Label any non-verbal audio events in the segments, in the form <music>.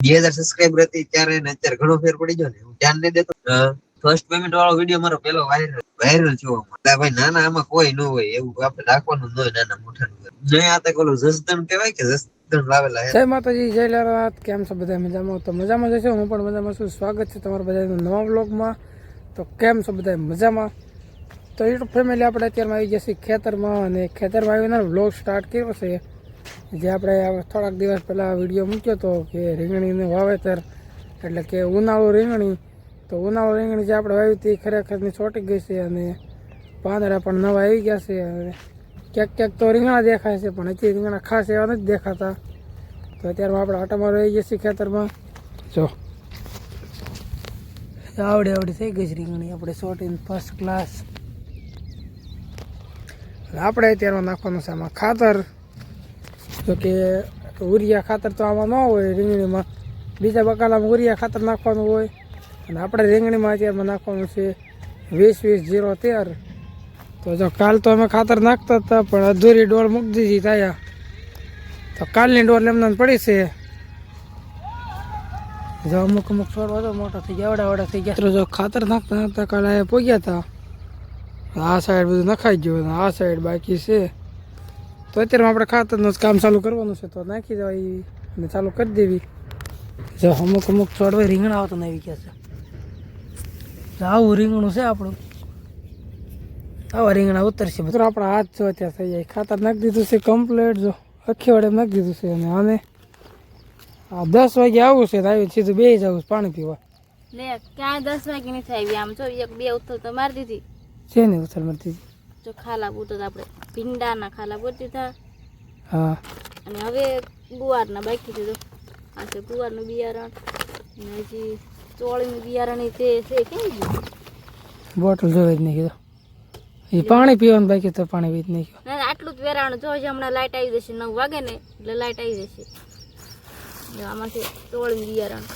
બે હજાર સબસ્ક્રાઈબર હતી ત્યારે ને અત્યારે ઘણો ફેર પડી ગયો ને હું ધ્યાન નહીં દેતો. ફર્સ્ટ પેમેન્ટ વાળો વીડિયો મારો પેલો વાયરલ વાયરલ જોવા મળે ભાઈ નાના આમાં કોઈ ન હોય એવું આપણે રાખવાનું ન હોય નાના મોટા નહીં આ તો ઓલું જસદણ કહેવાય કે જસદણ લાવેલા જય માતાજી જય લાલનાથ કેમ છો બધા મજામાં? તો મજામાં જશે હું પણ મજામાં છું. સ્વાગત છે તમારા બધાનું નવા બ્લોગમાં તો કેમ છો બધા મજામાં? તો યુટ્યુબ ફેમિલી આપણે અત્યારમાં આવી જશે ખેતરમાં અને ખેતરમાં આવીને બ્લોગ સ્ટાર્ટ કર્યો છે. જે આપણે થોડાક દિવસ પહેલાં વીડિયો મૂક્યો હતો કે રીંગણીનું વાવેતર, એટલે કે ઉનાળુ રીંગણી, તો ઉનાળુ રીંગણી જે આપણે વાવી હતી ખરેખરની ચોટી ગઈ છે અને પાંદડા પણ નવા આવી ગયા છે અને ક્યાંક ક્યાંક તો રીંગણા દેખાય છે, પણ હજી રીંગણા ખાસ એવા નથી દેખાતા. તો અત્યારમાં આપણે આટામાં રહી જઈએ છીએ ખેતરમાં. જો. આવડી આવડી થઈ ગઈ છે રીંગણી, આપણે શોર્ટ ફર્સ્ટ ક્લાસ આપણે અત્યારમાં નાખવાનું છે આમાં ખાતર. જો કે ઉરિયા ખાતર તો આમાં ન હોય, રીંગણીમાં. બીજા બકાલામાં ઉરિયા ખાતર નાખવાનું હોય. અને આપણે રીંગણીમાં અત્યારમાં નાખવાનું છે વીસ વીસ જીરો તેર. તો જો કાલ તો અમે ખાતર નાખતા હતા, પણ અધૂરી ડોર મૂકી દીધી તાયા. તો કાલની ડોર એમને પડી છે. જો અમુક અમુક છોડ વધુ મોટા થઈ ગયા આવડા આવડા થઈ ગયા. તો જો ખાતર નાખતા નાખતા કાલે અહીંયા પહોંચ્યા હતા આ સાઈડ બધું નખાઈ ગયું આ સાઈડ બાકી છે. તો અત્યારમાં આપણે ખાતરનું જ કામ ચાલુ કરવાનું છે તો નાખી દેવાય અને ચાલુ કરી દેવી. જો અમુક અમુક છોડવા રીંગણા આવતા આવી ગયા છે. તો આવું રીંગણું છે આપણું. આવા રીંગણા ઉતરશે મિત્રો આપણા હાથ જો ત્યાં થઈ જાય. ખાતર નાખી દીધું છે કમ્પ્લેટ જો આખી વડે નાખી દીધું છે અને આને આ દસ વાગે આવું છે તો આવી સીધું બે જવું પાણી પીવા. લે ક્યાંય દસ વાગે નથી આવી. આમ જો એક બે ઉથલ તો મારી દીધી. છે ને મારી મળતી જો ખાલા બૂટ આપણે ભીંડાના ખાલા બૂટ દીધા. હા. અને હવે ગુવારના બાકી દીધો તો આ છે ગુવારનું બિયારણ. અને હજી ચોળીનું બિયારણ તે છે કેમ બોટલ જોઈ જ નહીં કીધું એ પાણી પીવાનું બાકી તો પાણી પી જ નહીં ના ના, આટલું જ વેરાણ જો હમણાં લાઇટ આવી જશે નવ વાગે ને એટલે લાઇટ આવી જશે. આમાંથી આમાં ચોળીનું બિયારણ.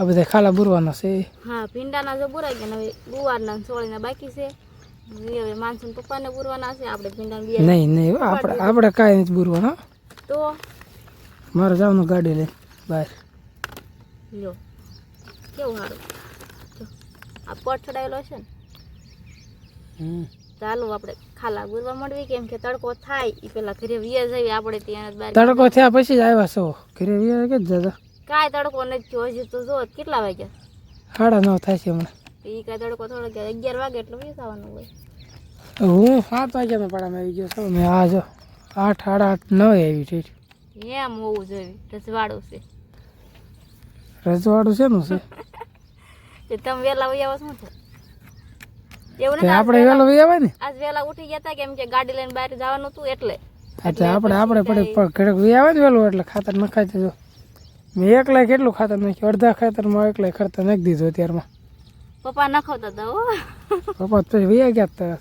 આ બધા ખાલા બુરવાના છે. હા ભીંડાના જો બુરાઈ ગયા ને હવે ગુવારના સોળીના બાકી છે. હવે માનસુન પપ્પાને બુરવાના છે આપણે ભીંડાનું બિયારણ નહીં નહીં આપણે આપણે કાંઈ નથી બુરવાના. તો? મારે જવાનું ગાડી લઈ બહાર. લ્યો. કેવું સારું જો આ પટ ચડાયેલો છે ને. હમ. ચાલો આપણે ખાલા ગુરવા મળવી કેમ કે તડકો થાય એ પેલા ઘરે વિયા જઈએ આપણે ત્યાં જ તડકો થયા પછી જ આવ્યા છો. ઘરે વિયા કે દાદા કાંઈ તડકો નથી થયો હજી તો જો કેટલા વાગ્યા? સાડા નવ થાય છે હમણાં. એ કાંઈ તડકો થોડો અગિયાર વાગે એટલે વીસ આવવાનું હોય? હું સાત વાગ્યા મેં પાડામાં આવી ગયો છું. મેં આ જો આઠ સાડા આઠ નવ આવી ઠીક એમ હોવું જોઈએ રજવાડું છે. રજવાડું છે નું છે? તે તમે વેલા વહી શું છે એવું તે આપણે વેલો વહી આવે ને? આજ વેલા ઉઠી ગયા હતા કેમ કે ગાડી લઈને બહાર જવાનું હતું એટલે. એટલે આપણે આપણે પડે ઘડીક વહી આવે ને વેલું એટલે ખાતર નખાઈ તો જો મેં એકલાય કેટલું ખાતર નાખ્યું? અડધા ખાતરમાં એકલાય ખર્ચા નાખી દીધો અત્યારમાં. પપ્પા નખાવતા હતા હો પપ્પા તો વૈયા ગયા હતા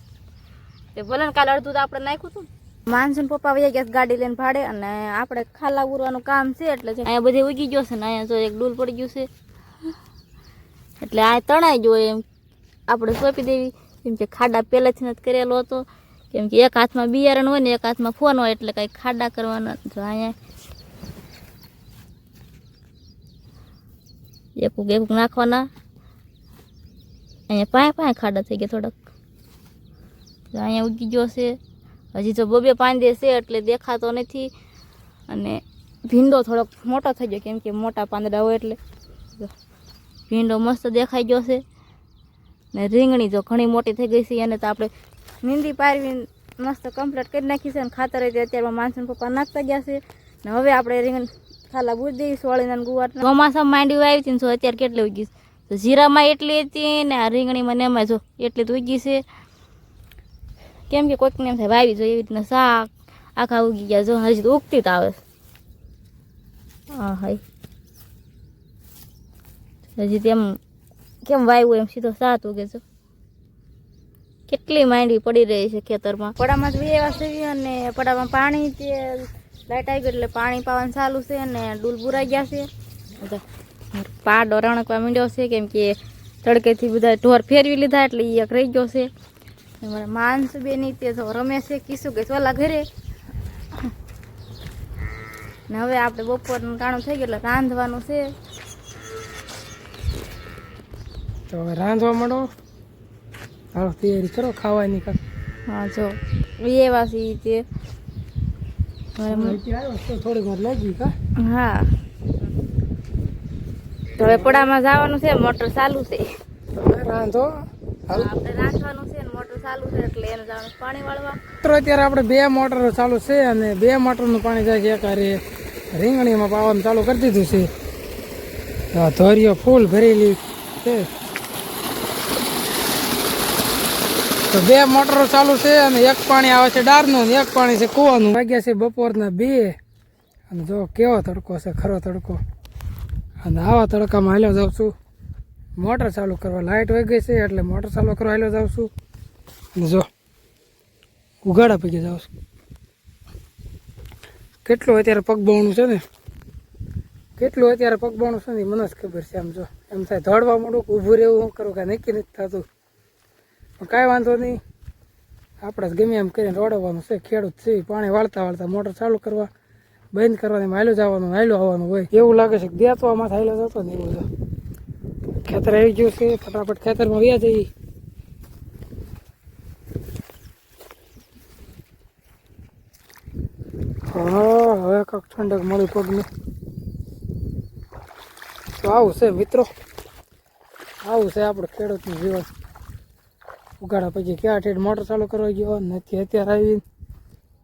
તે ભલે કાલ કાલે અડધું તો આપણે નાખ્યું હતું. માનસુન પપ્પા વૈયા ગયા ગાડી લઈને ભાડે અને આપણે ખાલા ઉરવાનું કામ છે એટલે છે અહીંયા બધે ઉગી ગયો છે ને અહીંયા જો એક ડૂલ પડી ગયું છે. એટલે આ તણાઈ ગયો એમ. આપણે સોંપી દેવી. કેમ કે ખાડા પહેલેથી જ કરેલો હતો. કેમ કે એક હાથમાં બિયારણ હોય ને એક હાથમાં ફોન હોય એટલે કાંઈ ખાડા કરવાના જો અહીંયા એકુક એકુક નાખવાના. અહીંયા પાંય પાંય ખાડા થઈ ગયા થોડાક. અહીંયા ઉગી ગયો છે. હજી તો બબે પાંદે છે એટલે દેખાતો નથી. અને ભીંડો થોડોક મોટો થઈ ગયો, કેમ કે મોટા પાંદડા હોય એટલે. ભીંડો મસ્ત દેખાઈ ગયો છે. ને રીંગણી જો ઘણી મોટી થઈ ગઈ છે, એને તો આપણે નીંદી પારવી મસ્ત કમ્પ્લીટ કરી નાખી છે અને ખાતર અત્યારમાં માણસો પપ્પા નાખતા ગયા છે. ને હવે આપણે રીંગણ ખાલા ભૂજ દેવી સોળીના ને ગુવાર ચોમાસામાં માંડી આવી હતી ને જો અત્યારે કેટલી ઉગી તો જીરામાં એટલી હતી ને આ રીંગણીમાં ને એમાં જો એટલી તો ઉગી છે. કેમ કે કોઈકને એમ થાય વાવી જોઈએ એવી રીતના શાક આખા ઉગી ગયા જો હજી તો ઉગતી જ આવે. હા હા હજી તેમ કેમ વાવ્યું એમ સીધો સાત ઉગે છે. કેટલી માંડી પડી રહી છે ખેતરમાં. પડામાં જ વેવા છે અને પડામાં પાણી તે લાઈટ આવી ગઈ એટલે પાણી પાવાનું ચાલુ છે અને ડૂલ બુરાઈ ગયા છે. પાડો રણકવા માંડ્યો છે કેમ કે તડકેથી બધા ઢોર ફેરવી લીધા એટલે એ એક રહી ગયો છે. મારા માનસ બેની તે તો રમે છે કીશું કે ચોલા ઘરે. ને હવે આપણે બપોરનું ટાણું થઈ ગયું એટલે રાંધવાનું છે. તો હવે રાંધવા માંડો. હાલો તૈયારી કરો ખાવાની હા જો. એ વાસી તે હવે મ- આવ્યો તો થોડીક વાર લાગી કા હા. તો હવે પડામાં જવાનું છે મોટર ચાલુ છે. રાંધો આપણે રાંધવાનું છે ને મોટર ચાલુ છે એટલે એને જવાનું પાણી વાળવા. મિત્રો અત્યારે આપણે બે મોટર ચાલુ છે અને બે મોટરનું પાણી જાય છે એક હારે રીંગણીમાં પાવાનું ચાલુ કરી દીધું છે. ધોરીઓ ફૂલ ભરેલી છે. તો બે મોટરો ચાલુ છે અને એક પાણી આવે છે ડારનું એક પાણી છે કૂવાનું. વાગ્યા છે બપોરના બે. અને જો કેવો તડકો છે, ખરો તડકો. અને આવા તડકામાં હાલ્યો જાઉં છું. મોટર ચાલુ કરવા લાઇટ વહી ગઈ છે એટલે મોટર ચાલુ કરવા હાલ્યો જાઉં છું. અને જો ઉગાડા પૈકી જાઉં છું. કેટલું અત્યારે પગબોણું છે ને? કેટલું અત્યારે પગબોણું છે ને મને જ ખબર છે. આમ જો, એમ થાય, દોડવા માંડું ઊભું રહેવું શું કરું કાંઈ નક્કી નથી થતું. પણ કાંઈ વાંધો નહીં. આપણે ગમે એમ કરીને રોડવાનું છે, ખેડૂત છે, પાણી વાળતા વાળતા મોટર ચાલુ કરવા, બંધ કરવાની હાલ્યો જવાનું, હાલ્યો આવવાનું હોય. એવું લાગે છે દેતવામાં હાલ્યો જતો ને એવું ખેતર આવી ગયું છે, ફટાફટ ખેતરમાં વ્યા જઈએ. હા, હવે કાંક ઠંડક મળી પગને. તો આવું છે મિત્રો. આવું છે આપણે ખેડૂતનું જીવન. ઉગાડા પછી ક્યાં ઠેઠ મોટર ચાલુ કરવા ગયો નથી અત્યારે આવી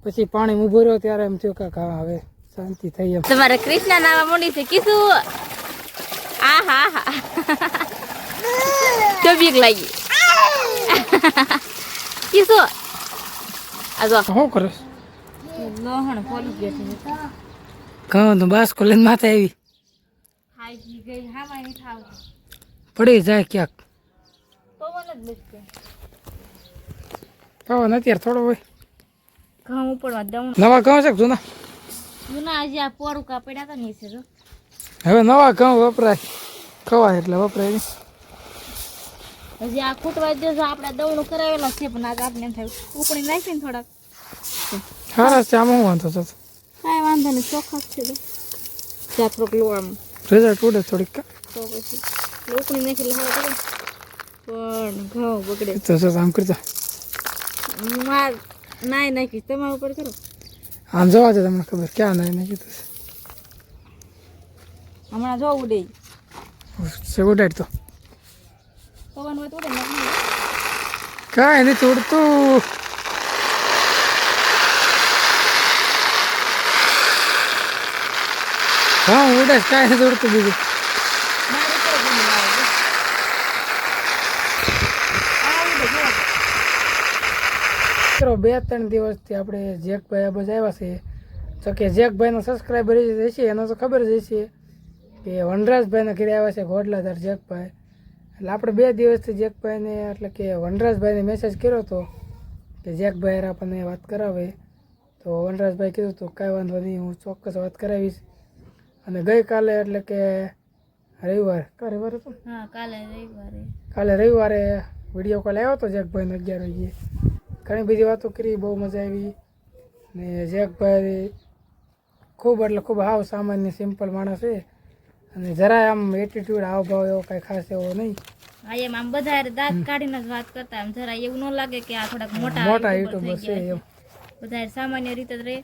પછી પાણી ઊભો રહ્યો ત્યારે એમ થયું કે હા હવે શાંતિ થઈ એમ. તમારે કૃષ્ણ નાવા મોડી છે કીધું. આ હા હા. તો બીક લાગી. કીધું. આ જો. શું કરસ લોહણ પોલીસ બેઠી છે. ઘઉં તો બાસ્કો લઈને માથે આવી. થાવ પડી જાય ક્યાંક. પવન જ બેસશે પવન અત્યારે થોડો હોય. ઘઉં ઉપડવા દઉં નવા ઘઉં છે જૂના? જૂના હજી આ પોરું કાપડ્યા હતા નીચે છે હવે નવા ઘઉં વપરાય. ખવાય એટલે વપરાય નહીં. હજી આ ખૂટવા દે આપણે દવણું કરાવેલા છે પણ આજ આપણે એમ થાય. ઉપડી નાખીને થોડાક. સારા છે આમાં વાંધો થતો? કાંઈ વાંધો નહીં ચોખ્ખા છે તો ત્યાં લો આમ રિઝલ્ટ ઉડે થોડીક. તો પછી. ઉપડી નાખી હવે પણ ઘઉં બગડે. તો જો આમ કરતા માર નાય નાખીશ તમારા ઉપર કરો આમ જોવા દે તમને ખબર ક્યાં નહીં નહીં કીધું હમણાં જો ઉડે. છે ઉડાડ તો. પવન હોય તો ઉડે નાખી કાંઈ નથી ઉડતું. હા ઉડે કાંઈ નથી ઉડતું બીજું મારે તો ગમે લાવે આ ઉડે જો મિત્રો બે ત્રણ દિવસથી આપણે જેકભાઈ આ બધા આવ્યા છે. તો કે જેકભાઈનો સબસ્ક્રાઈબર છે એનો તો ખબર જ છે કે વનરાજભાઈના ઘરે આવ્યા છે ગોડલાધાર જેકભાઈ. એટલે આપણે બે દિવસથી જેકભાઈને એટલે કે વનરાજભાઈને મેસેજ કર્યો હતો કે જેકભાઈ આપણને વાત કરાવે. તો વનરાજભાઈ કીધું હતું કાંઈ વાંધો નહીં હું ચોક્કસ વાત કરાવીશ. અને ગઈકાલે એટલે કે રવિવાર કા રવિવાર હતો? હા કાલે રવિવારે. કાલે રવિવારે વીડિયો કોલ આવ્યો હતો જેકભાઈને અગિયાર વાગ્યે. ઘણી બધી વાતો કરી બહુ મજા આવી. ને જેકભાઈ ખૂબ એટલે ખૂબ હાવ સામાન્ય સિમ્પલ માણસ છે. અને જરાય આમ એટીટ્યુડ હાવભાવ એવો કાંઈ ખાસ એવો નહીં. હા એમ આમ બધા દાંત કાઢીને જ વાત કરતા એમ જરા એવું ન લાગે કે આ થોડાક મોટા મોટા યુટ્યુબર છે એમ. બધા સામાન્ય રીતે જ રહે.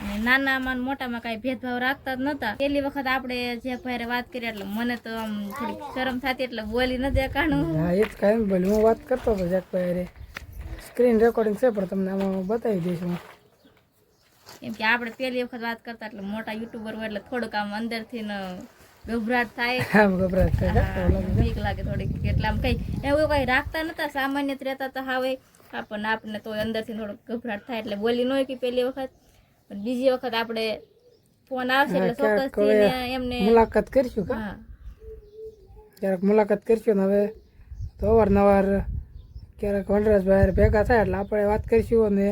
અને નાનામાં મોટામાં કાંઈ ભેદભાવ રાખતા જ નતા. પહેલી વખત આપણે જે ભાઈ વાત કરી એટલે મને તો આમ થોડીક શરમ થતી એટલે બોલી નથી દેખાણું હા એ જ કાંઈ નહીં હું વાત કરતો હતો જેકભાઈ હારે. સ્ક્રીન રેકોર્ડિંગ છે પણ તમને આમાં બતાવી દઈશું કેમ કે આપણે પહેલી વખત વાત કરતા એટલે મોટા યુટ્યુબર હોય એટલે થોડુંક આમ અંદરથી ગભરાટ થાય. <laughs> ગભરાટ થાય બીક લાગે થોડીક એટલે આમ કઈ એવું કઈ રાખતા નતા સામાન્ય રહેતા તો હવે. પણ આપણને તો અંદરથી થોડુંક ગભરાટ થાય એટલે બોલી ન હોય કે પહેલી વખત. પણ બીજી વખત આપણે ફોન આવશે એટલે ને એમને મુલાકાત કરીશું હા. ક્યારેક મુલાકાત કરીશું ને હવે તો અવારનવાર ક્યારેક વનરાજભાઈ ભેગા થાય એટલે આપણે વાત કરીશું અને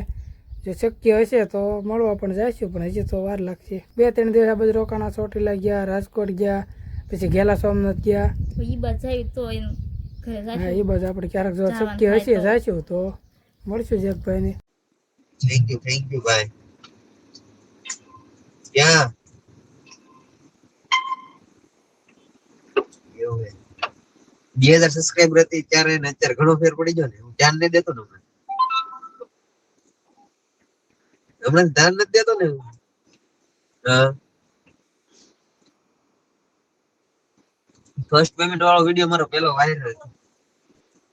જો શક્ય હશે તો મળવા પણ જઈશું પણ હજી તો વાર લાગશે. બે ત્રણ દિવસ આ બધું રોકાણા ચોટીલા ગયા રાજકોટ ગયા પછી ગેલા સોમનાથ ગયા. હા એ બાજુ આપણે ક્યારેક જો શક્ય હશે જઈશું તો મળશું જગભાઈ ને થેન્ક યુ થેન્ક યુ ભાઈ ક્યાં એવું બે હજાર હતી ત્યારે ને અત્યારે ઘણો ફેર પડી ગયો ને, હું ધ્યાન નહીં દેતો ને હમણાં. હમણાં ધ્યાન નથી દેતો ને ફર્સ્ટ પેમેન્ટ વાળો વીડિયો મારો પેલો વાયરલ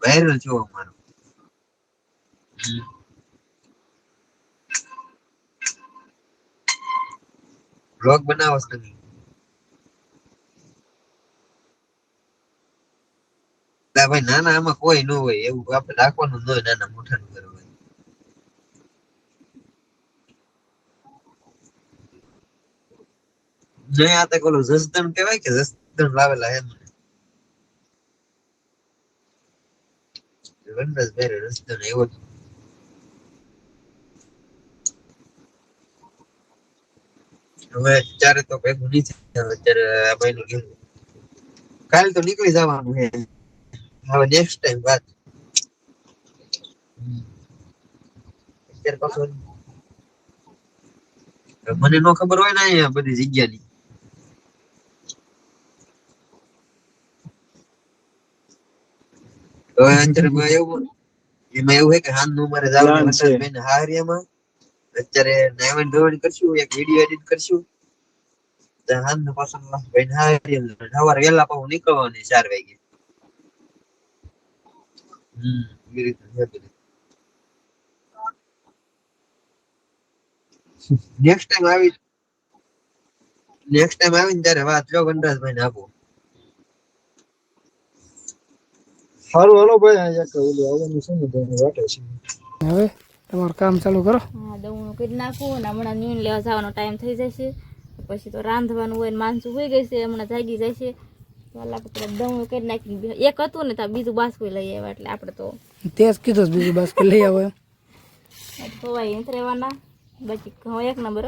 વાયરલ થયો અમારો બ્લોગ બનાવો છો તમે ભાઈ નાના આમાં કોઈ ન હોય, એવું આપણે રાખવાનું ન હોય, નાના મોઢાનું ઘર હોય. નહીં, આ તો ઓલું જસદણ કહેવાય કે જસદણ લાવેલા જ. હવે અત્યારે તો ભેગું નહીં થાય, અત્યારે આ ભાઈનું કાલ તો નીકળી જવાનું છે. હવે નેક્સ્ટ ટાઈમ વાત હમ. અત્યારે પાછું મને નો ખબર હોય ને અહીંયા બધી જગ્યાની તો અત્યારે એમાં એવું એમાં એવું હોય કે હાલનું મારે Plan જવાનું છે. બેન હારિયામાં અત્યારે નાવન ધોરણ કરશું એક વીડિયો એડિટ કરશું તો હાલનું પાછું બેન હારિયા સવારે વહેલા પાછું નીકળવાની ચાર વાગે હમ એવી રીતે છે બધું નેક્સ્ટ ટાઈમ આવી નેક્સ્ટ ટાઈમ આવીને ત્યારે વાત જો વનરાજભાઈ ને આપો સારું હલો ભાઈ અહીંયા કહું આવવાનું છે ને તો વાટે છે હવે તમારું કામ ચાલુ કરો. હા દવણું કરી નાખું અને હમણાં ન્યૂન લેવા જવાનો ટાઈમ થઈ જશે. પછી તો રાંધવાનું હોય ને માનસું હોઈ ગઈ છે હમણાં જાગી જશે. હાલ આપણે કરી નાખી એક હતું ને ત્યાં બીજું બાસકું લઈ આવ્યા એટલે આપણે તો તે જ કીધું બીજી બાસ્કેટ લઈ આવો એમ ખવાય રહેવાના બાકી એક નંબર.